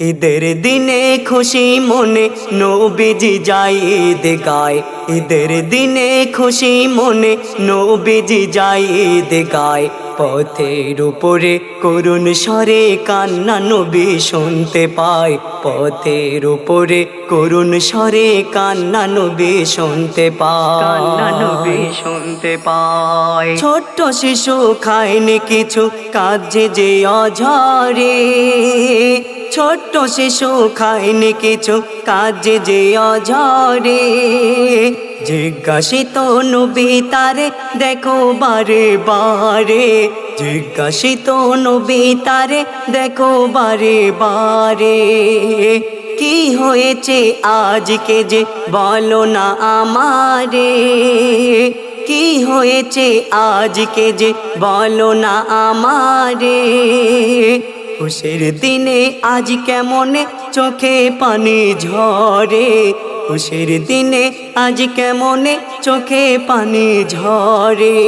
ঈদের দিনে খুশি মনে নবীজি যায় ঈদ গায় ঈদের দিনে খুশি মনে নবীজি যায় ঈদ গায় পথের উপরে করুণ স্বরে কান্না নবী শুনতে পায়। পথের উপরে করুণ স্বরে কান্না নবী শুনতে পায়। কান্না নবী শুনতে পায়। ছোট্ট শিশু খায়নি কিছু কাজে যে অঝরে। ছোট্ট শিশু খায়নি কিছু কাজে যে অঝরে। জিজ্ঞাসিত নবী তারে, দেখো বারে বারে। জিজ্ঞাসিত নবী তারে, দেখো বারে বারে। কি হয়েছে আজকে যে বলো না আমারে? কি হয়েছে আজকে যে বলো না আমারে? খুশির দিনে আজ কেমনে চোখে পানি ঝরে? খুশির দিনে আজ কেমনে চোখে পানি ঝরে?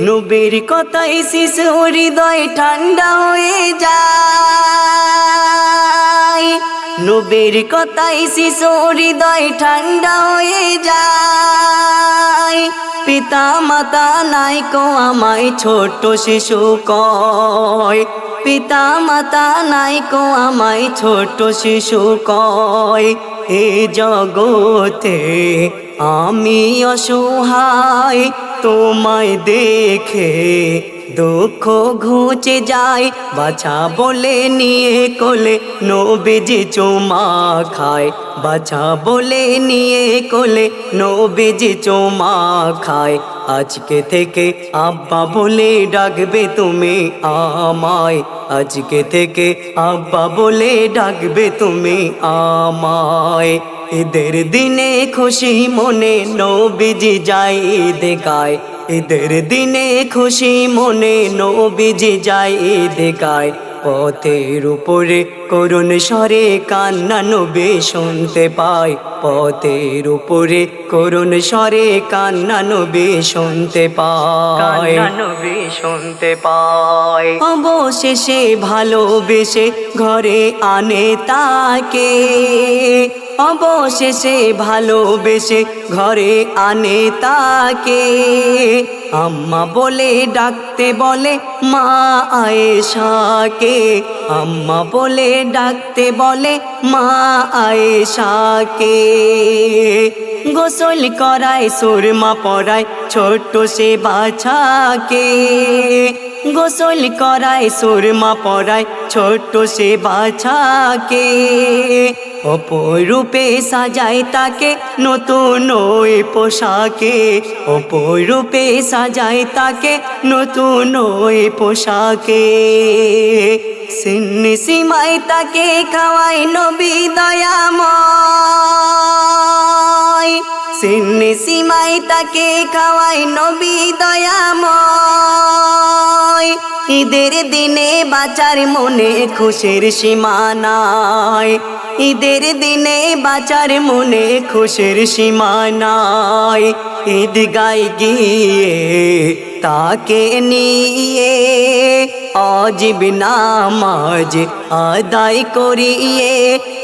নবীর কথাই শিশু হৃদয় ঠান্ডা হয়ে যায়। নবীর কথাই শিশু হৃদয় ঠান্ডা হয়ে যায়। পিতা মাতা নাই কো আমায় ছোট শিশু কয়। পিতা মাতা নাই কো আমায় ছোট শিশু কয়। এ জগতে আমি অসহায় তোমায় দেখে দুঃখ ঘুচে যায়, বাছা বলে নিয়ে কোলে নবীজি চুমা খায়। বাছা বলে নিয়ে কোলে নবীজি চুমা খায়। আজকে থেকে আব্বা বলে ডাকবে তুমি আমায়। আজকে থেকে আব্বা বলে ডাকবে তুমি আমায়। ঈদের দিনে খুশি মনে নবীজি যাই দেখায়। ঈদের দিনে খুশি মনে নবীজি যাই দেখায় পথের উপরে করুণ স্বরে কান্না নবী শুনতে পায়। পথের উপরে করুণ স্বরে কান্না নবী শুনতে পায়। নবী শুনতে পায়। অবশেষে ভালোবেসে ঘরে আনে তাকে। অবশেষে ভালোবেসে ঘরে আনে তাকে। আম্মা বলে, ডাকতে বলে মা আয়েশাকে। আম্মা বলে, ডাকতে বলে মা আয়েশাকে। গোসল করায়, সুরমা পরায় ছোট্ট সে বাছাকে। গোসল করায়, সুরমা পরায় ছোট্ট সে বাছাকে। অপরূপে সাজায় তাকে নতুন ওই পোশাকে। অপরূপে সাজায় তাকে নতুন ওই পোশাকে। সিন্নি সীমায় তাকে খাওয়াই নবী দয়াময়। সিন্নি সীমায় তাকে খাওয়াই নবী দয়াময়। ঈদের দিনে বাচার মনে খুশির সীমানায়। ঈদের দিনে বাচার মনে খুশির সীমানায়। ঈদ গাই গিয়ে তাকে নিয়ে অজিব নামাজ আদায় করিয়ে,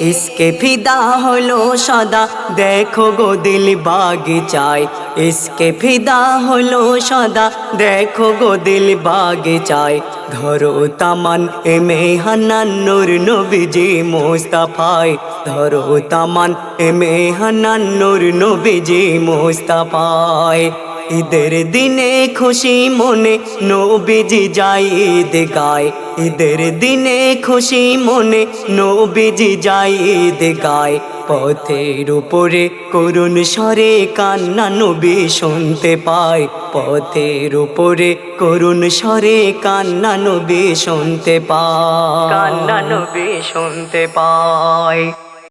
ইসকে ফিদা হলো সদা। দেখো গো দিল বাগিচায়, ইসকে ফিদা হলো সদা। দেখো গো দিল বাগিচায়, ধরো তামান এমে হান্নান নূর নবীজি মোস্তাফায়। ধরো তামান এমে হান্নান নূর নবীজি মোস্তাফায়। ঈদের দিনে খুশি মনে নবীজি যাই ঈদ গায় ঈদের দিনে খুশি মনে নবীজি যাই ঈদ গায় পথের উপরে করুণ স্বরে কান্না নবী শুনতে পায়। পথের উপরে করুণ স্বরে কান্না নবী শুনতে পায়। কান্না নবী শুনতে পায়।